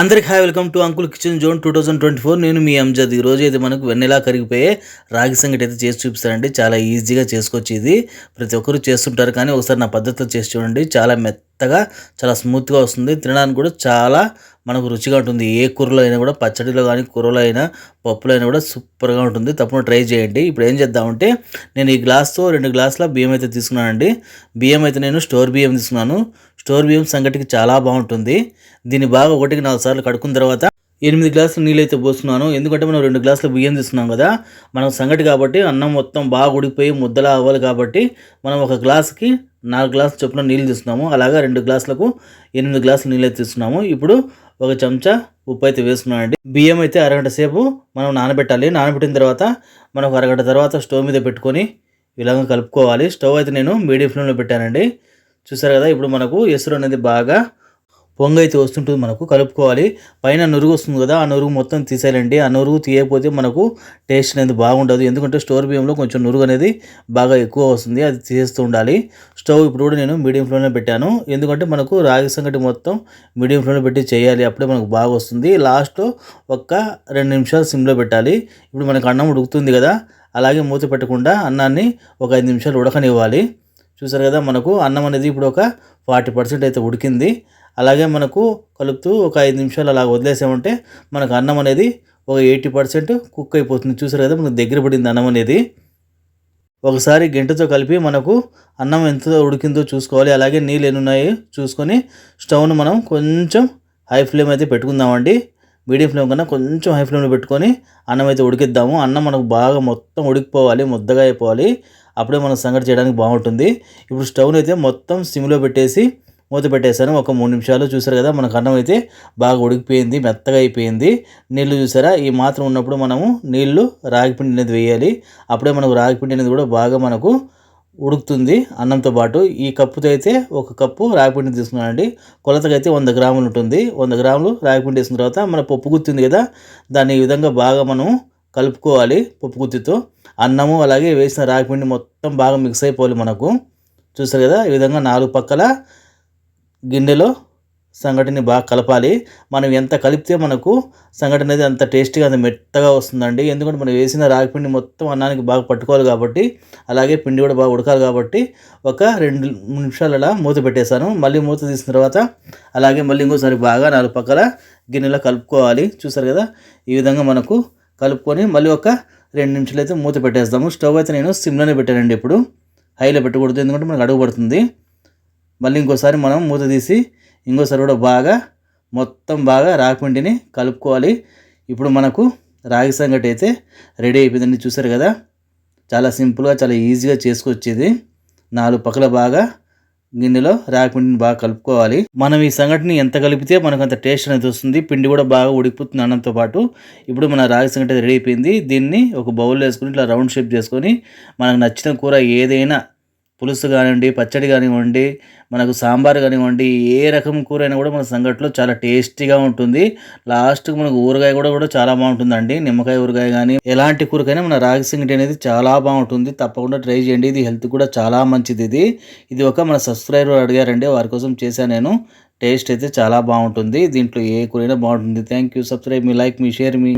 అందరికి hi welcome to uncle kitchen zone two thousand twenty four నేను మీ అంజద్. ఈ రోజు అయితే మనకు వెన్నెలా కరిగిపోయే రాగి సంగటి అయితే చేసి చూపిస్తానండి చాలా ఈజీగా చేసుకోవచ్చు ఇది ప్రతి ఒక్కరు చేస్తుంటారు కానీ ఒకసారి నా పద్ధతిలో చేసి చూడండి. చాలా మెత్తగా చాలా స్మూత్గా వస్తుంది. తినడానికి కూడా చాలా మనకు రుచిగా ఉంటుంది. ఏ కూరలో అయినా కూడా పచ్చడిలో కానీ కూరలో అయినా పప్పులో అయినా కూడా సూపర్గా ఉంటుంది. తప్పకుండా ట్రై చేయండి. ఇప్పుడు ఏం చేద్దామంటే నేను ఈ గ్లాస్తో రెండు గ్లాసుల బియ్యం అయితే తీసుకున్నానండి. బియ్యం అయితే నేను స్టోర్ బియ్యం తీసుకున్నాను. స్టోర్ బియ్యం సంగటికి చాలా బాగుంటుంది. దీన్ని బాగా ఒకటికి నాలుగు సార్లు కడుక్కున్న తర్వాత ఎనిమిది గ్లాసులు నీళ్ళైతే పోస్తున్నాను. ఎందుకంటే మనం రెండు గ్లాసులు బియ్యం తీసుకున్నాం కదా మనం సంగటి కాబట్టి అన్నం మొత్తం బాగా ఉడికిపోయి ముద్దలా అవ్వాలి కాబట్టి మనం ఒక గ్లాస్కి నాలుగు గ్లాసులు చొప్పున నీళ్ళు తీస్తున్నాము అలాగా రెండు గ్లాసులకు ఎనిమిది గ్లాసులు నీళ్ళు అయితే ఇప్పుడు ఒక చెంచా ఉప్పు అయితే వేసుకున్నామండి బియ్యం అయితే అరగంట సేపు మనం నానబెట్టాలి. నానబెట్టిన తర్వాత మనం అరగంట తర్వాత స్టవ్ మీద పెట్టుకొని ఇలాగ కలుపుకోవాలి. స్టవ్ అయితే నేను మీడియం ఫ్లేమ్లో పెట్టానండి. చూసారు కదా ఇప్పుడు మనకు ఎసురు అనేది బాగా పొంగ అయితే వస్తుంటుంది మనకు కలుపుకోవాలి. పైన నురుగు వస్తుంది కదా ఆ నురుగు మొత్తం తీసేయాలండి. ఆ నురుగు తీయకపోతే మనకు టేస్ట్ అనేది బాగుండదు. ఎందుకంటే స్టోర్ బియ్యంలో కొంచెం నురుగు అనేది బాగా ఎక్కువ వస్తుంది అది తీసేస్తూ ఉండాలి. స్టవ్ ఇప్పుడు కూడా నేను మీడియం ఫ్లేమ్లో పెట్టాను. ఎందుకంటే మనకు రాగి సంగటి మొత్తం మీడియం ఫ్లేమ్లో పెట్టి చేయాలి అప్పుడే మనకు బాగా వస్తుంది. లాస్ట్ ఒక్క రెండు నిమిషాలు సిమ్లో పెట్టాలి. ఇప్పుడు మనకు అన్నం ఉడుకుతుంది కదా అలాగే మూత పెట్టకుండా అన్నాన్ని ఒక ఐదు నిమిషాలు ఉడకనివ్వాలి. చూసారు కదా మనకు అన్నం అనేది ఇప్పుడు ఒక ఫార్టీ పర్సెంట్ అయితే ఉడికింది. అలాగే మనకు కలుపుతూ ఒక ఐదు నిమిషాలు అలా వదిలేసామంటే మనకు అన్నం అనేది ఒక ఎయిటీ పర్సెంట్ కుక్ అయిపోతుంది. చూసారు కదా మనకు దగ్గర పడింది అన్నం అనేది. ఒకసారి గంటతో కలిపి మనకు అన్నం ఎంత ఉడికిందో చూసుకోవాలి. అలాగే నీళ్ళు ఎన్ని ఉన్నాయో చూసుకొని స్టవ్ను మనం కొంచెం హై ఫ్లేమ్ అయితే పెట్టుకుందామండి. మీడియం ఫ్లేమ్ కన్నా కొంచెం హై ఫ్లేమ్లో పెట్టుకొని అన్నం అయితే ఉడికిద్దాము. అన్నం మనకు బాగా మొత్తం ఉడికిపోవాలి ముద్దగా అయిపోవాలి. అప్పుడే మనం సంగటి చేయడానికి బాగుంటుంది. ఇప్పుడు స్టవ్ని అయితే మొత్తం సిమ్లో పెట్టేసి మూత పెట్టేశాను. ఒక మూడు నిమిషాలు చూసారు కదా మనకు అన్నం అయితే బాగా ఉడికిపోయింది మెత్తగా అయిపోయింది. నీళ్ళు చూసారా? ఈ మాత్రం ఉన్నప్పుడు మనము నీళ్ళు రాగిపిండి అనేది వేయాలి. అప్పుడే మనకు రాగిపిండి అనేది కూడా బాగా మనకు ఉడుకుతుంది అన్నంతో పాటు ఈ కప్పుతో అయితే ఒక కప్పు రాగిపిండి తీసుకున్నానండి. కొలతకి అయితే వంద గ్రాములు ఉంటుంది. వంద గ్రాములు రాగిపిండి వేసిన తర్వాత మన పప్పు గుత్తుంది కదా దాన్ని ఈ విధంగా బాగా మనం కలుపుకోవాలి పప్పు గుత్తితో. అన్నము అలాగే వేసిన రాగిపిండి మొత్తం బాగా మిక్స్ అయిపోవాలి మనకు. చూస్తారు కదా ఈ విధంగా నాలుగు పక్కల గిన్నెలో సంఘటన బాగా కలపాలి. మనం ఎంత కలిపితే మనకు సంఘటన అనేది అంత టేస్టీగా అంత మెత్తగా వస్తుందండి. ఎందుకంటే మనం వేసిన రాగి పిండి మొత్తం అన్నానికి బాగా పట్టుకోవాలి కాబట్టి అలాగే పిండి కూడా బాగా ఉడకాలి కాబట్టి ఒక రెండు నిమిషాలు అలా మూత పెట్టేశాను. మళ్ళీ మూత తీసిన తర్వాత అలాగే మళ్ళీ ఇంకోసారి బాగా నాలుగు పక్కల గిన్నెలో కలుపుకోవాలి. చూసారు కదా? ఈ విధంగా మనకు కలుపుకొని మళ్ళీ ఒక రెండు నిమిషాలు అయితే మూత పెట్టేస్తాము. స్టవ్ అయితే నేను సిమ్లోనే పెట్టానండి ఇప్పుడు హైలో పెట్టకూడదు ఎందుకంటే మనకు అడుగు పడుతుంది. మళ్ళీ ఇంకోసారి మనం మూత తీసి ఇంకోసారి కూడా బాగా మొత్తం బాగా రాగిపిండిని కలుపుకోవాలి. ఇప్పుడు మనకు రాగి సంగటి అయితే రెడీ అయిపోయిందండి చూసారు కదా. చాలా సింపుల్గా చాలా ఈజీగా చేసుకొచ్చేది. నాలుగు పక్కల బాగా గిన్నెలో రాగిపిండిని బాగా కలుపుకోవాలి. మనం ఈ సంగటిని ఎంత కలిపితే మనకు అంత టేస్ట్ అనేది వస్తుంది. పిండి కూడా బాగా ఉడికిపోతుంది అన్నంతో పాటు. ఇప్పుడు మన రాగి సంగటి రెడీ అయిపోయింది. దీన్ని ఒక బౌల్లో వేసుకుని ఇట్లా రౌండ్ షేప్ చేసుకొని మనకు నచ్చిన కూర ఏదైనా పులుసు కానివ్వండి పచ్చడి కానివ్వండి మనకు సాంబార్ కానివ్వండి ఏ రకం కూర అయినా కూడా మన సంగట్లో చాలా టేస్టీగా ఉంటుంది. లాస్ట్కి మనకు ఊరగాయ కూడా కూడా చాలా బాగుంటుందండి. నిమ్మకాయ ఊరగాయ కానీ ఎలాంటి కూరకైనా మన రాగి సంగటి అనేది చాలా బాగుంటుంది. తప్పకుండా ట్రై చేయండి. ఇది హెల్త్ కూడా చాలా మంచిది ఇది. ఇది ఒక మన సబ్స్క్రైబర్ అడిగారండి. వారి కోసం చేశాను నేను. టేస్ట్ అయితే చాలా బాగుంటుంది. దీంట్లో ఏ కూరైనా బాగుంటుంది. థ్యాంక్ యూ సబ్స్క్రైబ్ మీ లైక్ మీ షేర్ మీ